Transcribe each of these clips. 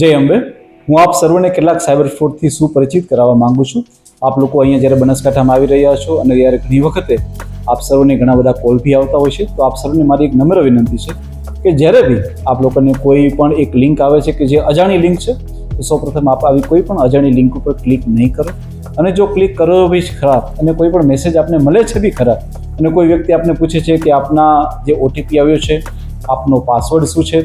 જય અંબે. હું આપ સર્વને કેટલાક સાયબર ફ્રોડથી સુપરિચિત કરાવવા માંગુ છું. આપ લોકો અહીંયા જ્યારે બનાસકાંઠામાં આવી રહ્યા છો અને ત્યારે ઘણી વખતે આપ સર્વને ઘણા બધા કોલ બી આવતા હોય છે, તો આપ સર્વને મારી એક નમ્ર વિનંતી છે કે જ્યારે બી આપ લોકોને કોઈ પણ એક લિંક આવે છે કે જે અજાણી લિંક છે, તો સૌપ્રથમ આપ આવી કોઈ પણ અજાણી લિંક ઉપર ક્લિક નહીં કરો. અને જો ક્લિક કરો બી ખરાબ અને કોઈ પણ મેસેજ આપને મળે છે બી ખરાબ અને કોઈ વ્યક્તિ આપને પૂછે છે કે આપના જે ઓટીપી આવ્યો છે, આપનો પાસવર્ડ શું છે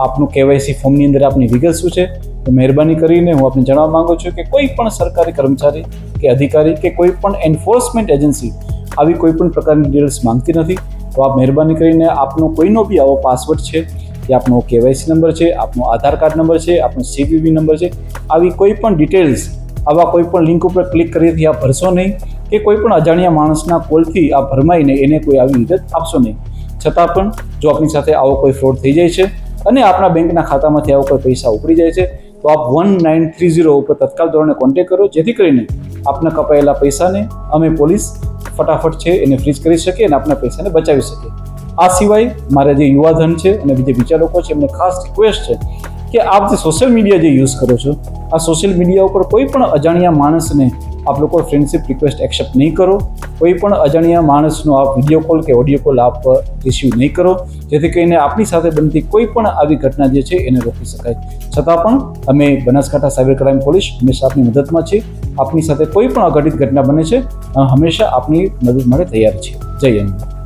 આપનું કેવાયસી ફોર્મની અંદર આપની વિગત શું છે, તો મહેરબાની કરીને હું આપને જણાવવા માગું છું કે કોઈ પણ સરકારી કર્મચારી કે અધિકારી કે કોઈ પણ એન્ફોર્સમેન્ટ એજન્સી આવી કોઈ પણ પ્રકારની ડિટેલ્સ માંગતી નથી, તો આપ મહેરબાની કરીને આપનો કોઈનો બી આવો પાસવર્ડ છે, કે આપનો કેવાયસી નંબર છે, આપનો આધાર કાર્ડ નંબર છે, આપનો સીવીવી નંબર છે, આવી કોઈ પણ ડિટેલ્સ આવા કોઈ પણ લિંક ઉપર ક્લિક કરીથી આપ ભરશો નહીં કે કોઈ પણ અજાણ્યા માણસના કોલથી આ ભરમાઈને એને કોઈ આવી વિગત આપશો નહીં. છતાં પણ જો આપની સાથે આવો કોઈ ફ્રોડ થઈ જાય છે અને આપણા બેંકના ખાતામાંથી આવો કોઈ પૈસા ઉપડી જાય છે, તો આપ વન નાઇન થ્રી ઝીરો ઉપર તત્કાલ ધોરણે કોન્ટેક્ટ કરો, જેથી કરીને આપના કપાયેલા પૈસાને અમે પોલીસ ફટાફટ છે એને ફ્રીઝ કરી શકીએ અને આપના પૈસાને બચાવી શકીએ. આ સિવાય મારા જે યુવાધન છે અને બીજા બીજા લોકો છે, એમને ખાસ રિક્વેસ્ટ છે કે આપ જે સોશિયલ મીડિયા જે યુઝ કરો છો, આ સોશિયલ મીડિયા ઉપર કોઈ પણ અજાણ્યા માણસને આપ લોકો ફ્રેન્ડશિપ રિક્વેસ્ટ એક્સેપ્ટ નહીં કરો. કોઈ પણ અજાણ્યા માણસનો આપ વીડિયો કોલ કે ઓડિયો કોલ આપ રિસીવ નહીં કરો. જેથી કરીને આપણી સાથે બનતી કોઈ પણ આવી ઘટના જે છે એને રોકી શકાય. છતાં પણ અમે બનાસકાંઠા સાયબર ક્રાઇમ પોલીસ હંમેશા આપની મદદમાં છીએ. આપની સાથે કોઈ પણ અઘટિત ઘટના બને છે હંમેશા આપની મદદ માટે તૈયાર છે જય હિન્દ.